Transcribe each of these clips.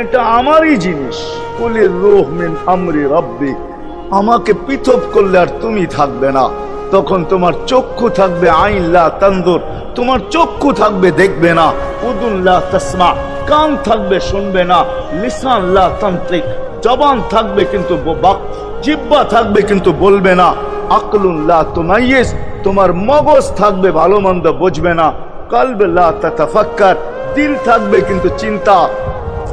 এটা আমারই জিনিস? রব্বি। আমাকে পৃথক করলে আর তুমি থাকবে না। তখন তোমার চক্ষু থাকবে আইনলা তোমার চক্ষু থাকবে দেখবে না। উদুল্লাহ তসমা। কান থাকবে শুনবে না। লিসানলা তান্ত্রিক। জবান থাকবে কিন্তু জিব্বা থাকবে কিন্তু বলবে না। আকলুল্লাহ তোমাইয়েস তোমার মগজ থাকবে ভালো মন্দ বুঝবে না। কালবেল্লাহ তাতাফাক্কার। দিল থাকবে কিন্তু চিন্তা।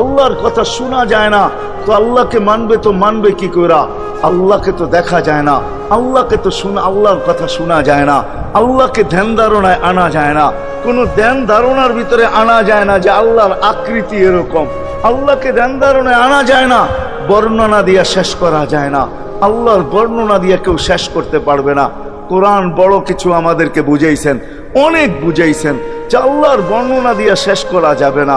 আল্লাহর কথা শোনা যায় না। তো আল্লাহকে মানবে, তো মানবে কি করা আল্লাহকে তো দেখা যায় না। আল্লাহকে তো শোনা, আল্লাহর কথা শোনা যায় না। আল্লাহকে ধ্যান ধারণায় আনা যায় না। কোনো ধ্যান ধারণার ভিতরে আনা যায় না যে আল্লাহর আকৃতি এরকম। আল্লাহকে ধ্যান ধারণায় আনা যায় না, বর্ণনা দিয়া শেষ করা যায় না। আল্লাহর বর্ণনা দিয়ে কেউ শেষ করতে পারবে না। কোরআন বড় কিছু আমাদেরকে বুঝাইছেন, অনেক বুঝাইছেন যে আল্লাহর বর্ণনা দিয়ে শেষ করা যাবে না।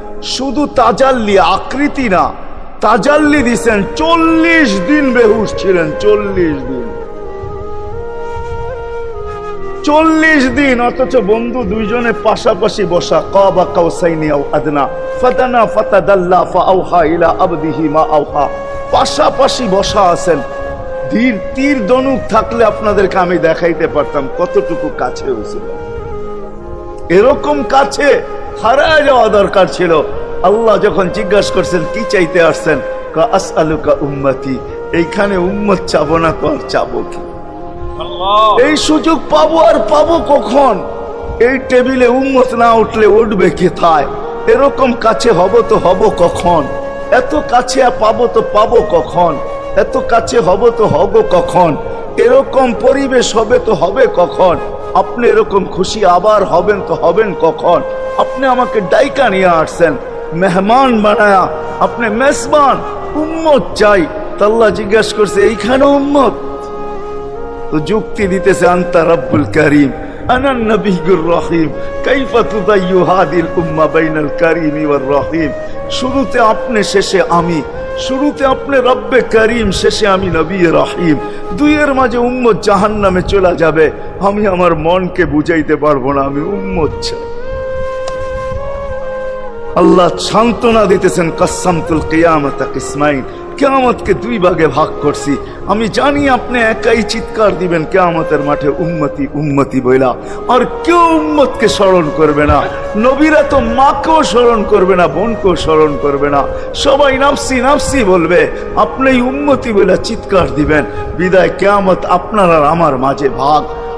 শুধু তাজাল্লি, আকৃতি না। তাজাল্লি দিছেন চল্লিশ দিন বেহুশ ছিলেন, চল্লিশ দিন। চল্লিশ দিন, অথচ বন্ধু দুইজনে পাশাপাশি বসা, কাবা কাউসাইনি আও আদনা, ফাতানা ফাতাদাল্লা ফাআউহা ইলা আবদিহি মা আউহা। পাশাপাশি বসা আছেন। ধীর তীর দনুক থাকলে আপনাদেরকে আমি দেখাইতে পারতাম কতটুকু কাছে হয়েছিল। এরকম কাছে হারায় যাওয়া দরকার ছিল। আল্লাহ যখন জিজ্ঞাসা করছেন কি চাইতে আসছেন? আস আলুকা উম্মতি এইখানে উম্মত চাবো না তো আর চাবো কি? এই সুযোগ পাবো আর পাবো কখন? এই টেবিলে উম্মত না উঠলে উঠবে কোথায় এরকম কাছে হব তো হব কখন? এত কাছে পাবো তো পাবো কখন? এত কাছে হব তো হব কখন? এরকম পরিবেশ হবে তো হবে কখন? আপনি এরকম খুশি আবার হবেন তো হবেন কখন? আপনি আমাকে ডাইকা নিয়ে আসছেন, মেহমান বানায়া। আপনি মেসবান উম্মত চাই। তাল্লা জিজ্ঞেস করছে, এইখানে উম্মত? তো যুক্তি দিতেছে, আন্তা রব্বুল করিম আপনি, শেষে আমি। শুরুতে আপনি রব্বে করিম, শেষে আমি নবী রাহিম। দুইয়ের মাঝে উম্মত জাহান নামে চলে যাবে। আমি আমার মনকে বুঝাইতে পারব না, আমি উম্মত চাই। আল্লাহ সান্ত্বনা দিতেছেন কাসামতুল কিয়ামত কিসমাইন কেয়ামতকে দুই ভাগে ভাগ করছি। আমি জানি আপনি একাই চিৎকার দিবেন, কেয়ামতের মাঠে উম্মতি উম্মতি বইলা। আর কেউ উম্মতকে স্মরণ করবে না। নবীরা তো মাকেও স্মরণ করবে না, বোনকেও স্মরণ করবে না। সবাই নাফসি নাফসি বলবে, আপনি উম্মতি বইলা চিৎকার দিবেন। বিদায় কেয়ামত আপনার আর আমার মাঝে ভাগ।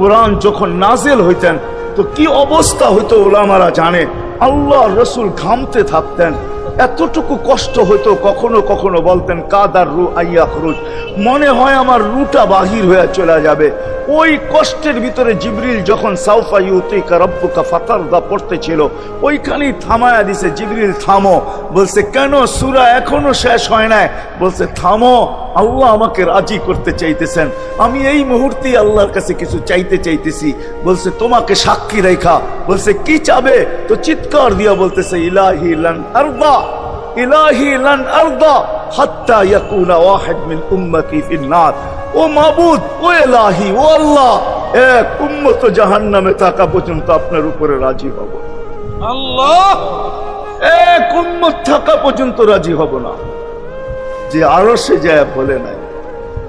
কোরআন যখন নাজেল হইতেন তো কি অবস্থা হইতো ওলামারা জানে? আল্লাহ রসুল ঘামতে থাকতেন। এতটুকু কষ্ট হইতো কখনো কখনো বলতেন, কাদার রু আইয়া খরুজ। মনে হয় আমার রুটা বাহির হয়ে চলে যাবে। ওই কষ্টের ভিতরে জিবরিল যখন, সাউফা ইউতিকা রব্বুকা ফাতারদা পড়তেছিল, ওইখানেই থামায়া দিছে, জিবরিল, থামো। বলছে, কেন? সুরা এখনও শেষ হয় নাই। বলছে, থামো, আল্লাহ আমাকে রাজি করতে চাইতেছেন। আমি এই মুহূর্তে আল্লাহর কাছে কিছু চাইতে চাইতেছি। বলছে, তোমাকে সাক্ষী রেখা। বলছে, কি চাবে? তো চিৎকার দিয়া বলতেছে, ইলাহি লান আরদা। ইলাহি লান আরদা হাত্তা ইয়াকুনা ওয়াহিদ মিন উম্মতি ফিন নার ও মাবুদ ও এলাহি ও আল্লাহ এক উম্মত জাহান নামে থাকা পর্যন্ত আপনার উপরে রাজি হব। আল্লাহ! এক উম্মত থাকা পর্যন্ত রাজি হব না। যে আরও সে যায় বলে নাই।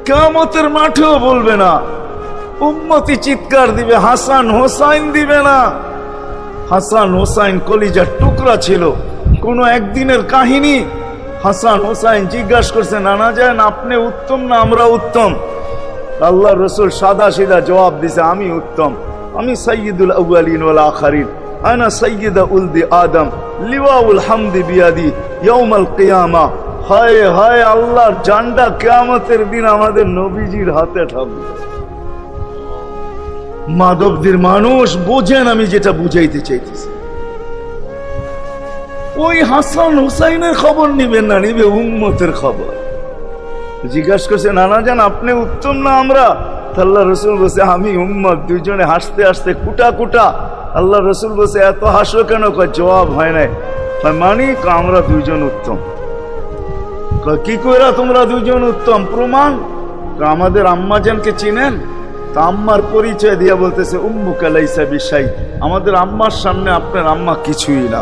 কেমতের মাঠেও বলবে না। উম্মতি চিৎকার দিবে হাসান হোসাইন দিবে না। হাসান হোসাইন কলিজার টুকরা ছিল। কোন একদিনের কাহিনী হাসান হোসাইন জিজ্ঞাসা করছে, নানা যান আপনি উত্তম না আমরা উত্তম? আল্লাহ রসুল সাদা সিধা জবাব দিছে, আমি উত্তম। আমি সৈয়দুল আউয়ালিন ওয়াল আখারিন। আনা সৈয়দা উলদি আদম। লিওয়াউল হামদি বিয়াদি ইয়াউমাল কিয়ামা। হায় হায়, আল্লাহর জান্ডা কিয়ামতের দিন আমাদের নবীজির হাতে থাকবে। মাধবদের মানুষ বোঝেন আমি যেটা বুঝাইতে চাইতেছি। ওই হাসান হুসাইনের খবর নিবেন না, নিবে উম্মতের খবর। জিজ্ঞাসা করছে, নানা জান, আপনি উত্তম না আমরা? আল্লাহ রসুল বসে আমি উম্মত, দুইজনে হাসতে হাসতে কুটা কুটা। আল্লাহ রসুল বসে এত হাসো কেন? জবাব হয় নাই। কয়, মানি আমরা দুইজন উত্তম। কি কইরা তোমরা দুজন উত্তম? প্রমাণ? আমাদের আম্মাজানকে চিনেন? তা আম্মার পরিচয় দিয়া বলতেছে উম্মু কালাইসা বিশাই। আমাদের আম্মার সামনে আপনার আম্মা কিছুই না।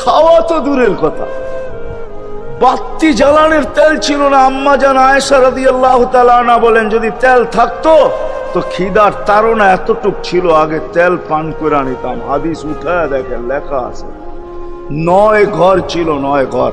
খাওয়া তো দূরের কথা। বাত্তি জ্বালানের তেল ছিল না। আম্মা জান আয়সা রাদি আল্লাহ না বলেন, যদি তেল থাকতো, তো খিদার তারা এতটুক ছিল, আগে তেল পান করে নিতাম। হাদিস উঠায় দেখেন, লেখা আছে। নয় ঘর ছিল, নয় ঘর।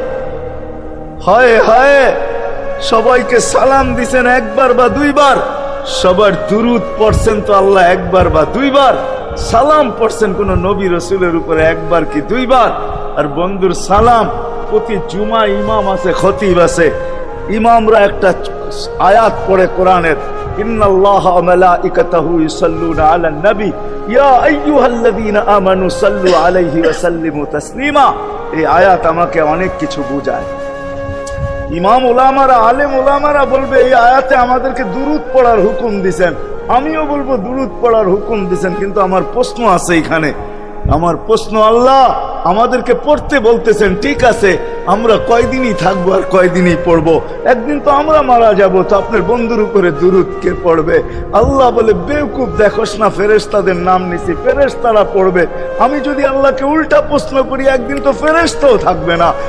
হায় হায়, সবাইকে সালাম দিছেন একবার বা দুইবার। সবার দুরুদ পড়ছেন তো আল্লাহ একবার বা দুইবার। সালাম পড়ছেন কোন নবী রসুলের উপরে একবার কি দুইবার? আর বন্ধুর সালাম, প্রতি জুমা ইমাম আছে, খতিব আছে। ইমামরা একটা আয়াত পড়ে কোরআনের, ইন্নাল্লাহা ইয়া আমানু সাল্লু আলাইহি ওয়া এই আয়াত আমাকে অনেক কিছু বোঝায়। ইমাম ওলামারা আলেম ওলামারা বলবে, এই আয়াতে আমাদেরকে দুরুদ পড়ার হুকুম দিছেন। আমিও বলব, দুরুদ পড়ার হুকুম দিছেন, কিন্তু আমার প্রশ্ন আছে এখানে। আমার প্রশ্ন, আল্লাহ আমাদেরকে পড়তে বলতেছেন, ঠিক আছে, আমরা কয়দিনই থাকব আর কয়দিনই পড়ব? একদিন তো আমরা মারা যাব, তো আপনার বন্ধুর উপরে দুরুদ কে পড়বে? আল্লাহ বলে বেউকুব দেখোস না, ফেরেশতাদের নাম নিছি, ফেরেশতারা পড়বে। আমি যদি আল্লাহকে উল্টা প্রশ্ন করি, একদিন তো ফেরেশতাও থাকবে না।